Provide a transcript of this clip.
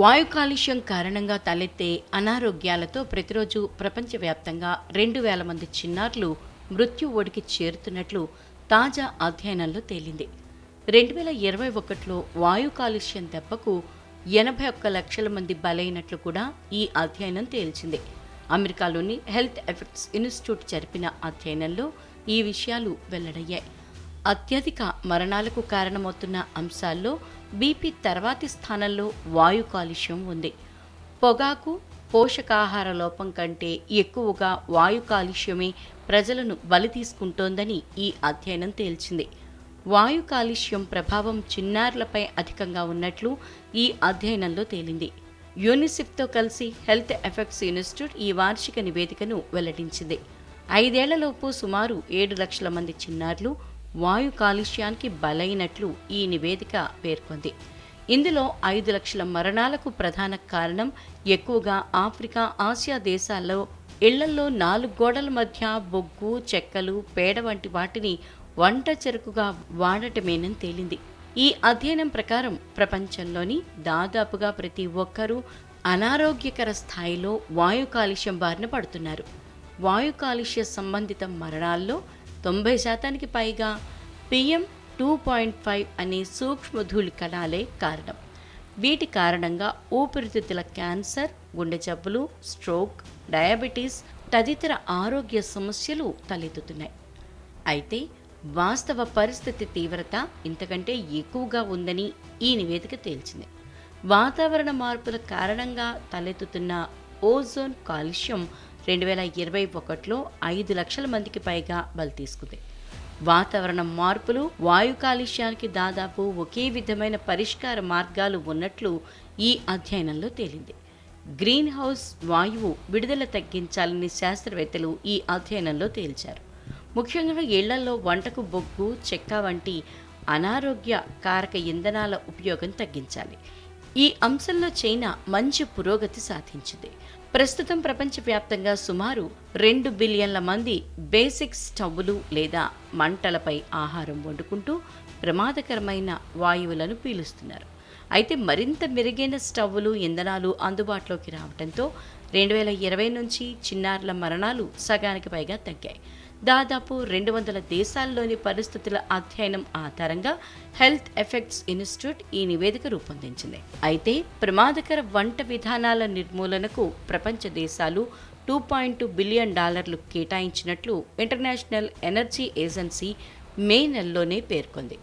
వాయు కాలుష్యం కారణంగా తలెత్తే అనారోగ్యాలతో ప్రతిరోజు ప్రపంచవ్యాప్తంగా రెండు వేల మంది చిన్నారులు మృత్యు ఒడికి చేరుతున్నట్లు తాజా అధ్యయనంలో తేలింది. రెండు వేల ఇరవై ఒకటిలో వాయు కాలుష్యం దెబ్బకు ఎనభై ఒక్క లక్షల మంది బలైనట్లు కూడా ఈ అధ్యయనం తేల్చింది. అమెరికాలోని హెల్త్ ఎఫెక్ట్స్ ఇన్స్టిట్యూట్ జరిపిన అధ్యయనంలో ఈ విషయాలు వెల్లడయ్యాయి. అత్యధిక మరణాలకు కారణమవుతున్న అంశాల్లో బీపీ తర్వాతి స్థానంలో వాయు కాలుష్యం ఉంది. పొగాకు పోషకాహార లోపం కంటే ఎక్కువగా వాయు కాలుష్యమే ప్రజలను బలి తీసుకుంటోందని ఈ అధ్యయనం తేల్చింది. వాయు కాలుష్యం ప్రభావం చిన్నారులపై అధికంగా ఉన్నట్లు ఈ అధ్యయనంలో తేలింది. యూనిసెఫ్తో కలిసి హెల్త్ ఎఫెక్ట్స్ ఇన్స్టిట్యూట్ ఈ వార్షిక నివేదికను వెల్లడించింది. ఐదేళ్ళలోపు సుమారు ఏడు లక్షల మంది చిన్నారులు వాయు కాలుష్యానికి బలైనట్లు ఈ నివేదిక పేర్కొంది. ఇందులో ఐదు లక్షల మరణాలకు ప్రధాన కారణం ఎక్కువగా ఆఫ్రికా ఆసియా దేశాల్లో ఇళ్ళల్లో నాలుగు గోడల మధ్య బొగ్గు చెక్కలు పేడ వంటి వాటిని వంట చెరుకుగా వాడటమేనని తేలింది. ఈ అధ్యయనం ప్రకారం ప్రపంచంలోని దాదాపుగా ప్రతి ఒక్కరూ అనారోగ్యకర స్థాయిలో వాయు కాలుష్యం బారిన పడుతున్నారు. వాయు కాలుష్య సంబంధిత మరణాల్లో తొంభై శాతానికి పైగా పిఎం టూ పాయింట్ ఫైవ్ అనే సూక్ష్మధూళి కణాలే కారణం. వీటి కారణంగా ఊపిరితిత్తుల క్యాన్సర్ గుండె జబ్బులు స్ట్రోక్ డయాబెటీస్ తదితర ఆరోగ్య సమస్యలు తలెత్తుతున్నాయి. అయితే వాస్తవ పరిస్థితి తీవ్రత ఇంతకంటే ఎక్కువగా ఉందని ఈ నివేదిక తేల్చింది. వాతావరణ మార్పుల కారణంగా తలెత్తుతున్న ఓజోన్ కాలుష్యం రెండు వేల ఇరవై ఒకటిలో ఐదు లక్షల మందికి పైగా బలి తీసుకుంది. వాతావరణ మార్పులు వాయు కాలుష్యానికి దాదాపు ఒకే విధమైన పరిష్కార మార్గాలు ఉన్నట్లు ఈ అధ్యయనంలో తేలింది. గ్రీన్ హౌస్ వాయువు విడుదల తగ్గించాలని శాస్త్రవేత్తలు ఈ అధ్యయనంలో తేల్చారు. ముఖ్యంగా ఇళ్ళలో వంటకు బొగ్గు చెక్క వంటి అనారోగ్య కారక ఇంధనాల ఉపయోగం తగ్గించాలి. ఈ అంశంలో చైనా మంచి పురోగతి సాధించింది. ప్రస్తుతం ప్రపంచవ్యాప్తంగా సుమారు రెండు బిలియన్ల మంది బేసిక్ స్టవ్లు లేదా మంటలపై ఆహారం వండుకుంటూ ప్రమాదకరమైన వాయువులను పీలుస్తున్నారు. అయితే మరింత మెరుగైన స్టవ్లు ఇంధనాలు అందుబాటులోకి రావడంతో రెండు వేల ఇరవై నుంచి చిన్నారుల మరణాలు సగానికి పైగా తగ్గాయి. దాదాపు రెండు వందల దేశాల్లోని పరిస్థితుల అధ్యయనం ఆధారంగా హెల్త్ ఎఫెక్ట్స్ ఇన్స్టిట్యూట్ ఈ నివేదిక రూపొందించింది. అయితే ప్రమాదకర వంట విధానాల నిర్మూలనకు ప్రపంచ దేశాలు టూ పాయింట్ టూ బిలియన్ డాలర్లు కేటాయించినట్లు ఇంటర్నేషనల్ ఎనర్జీ ఏజెన్సీ మే నెలలోనే పేర్కొంది.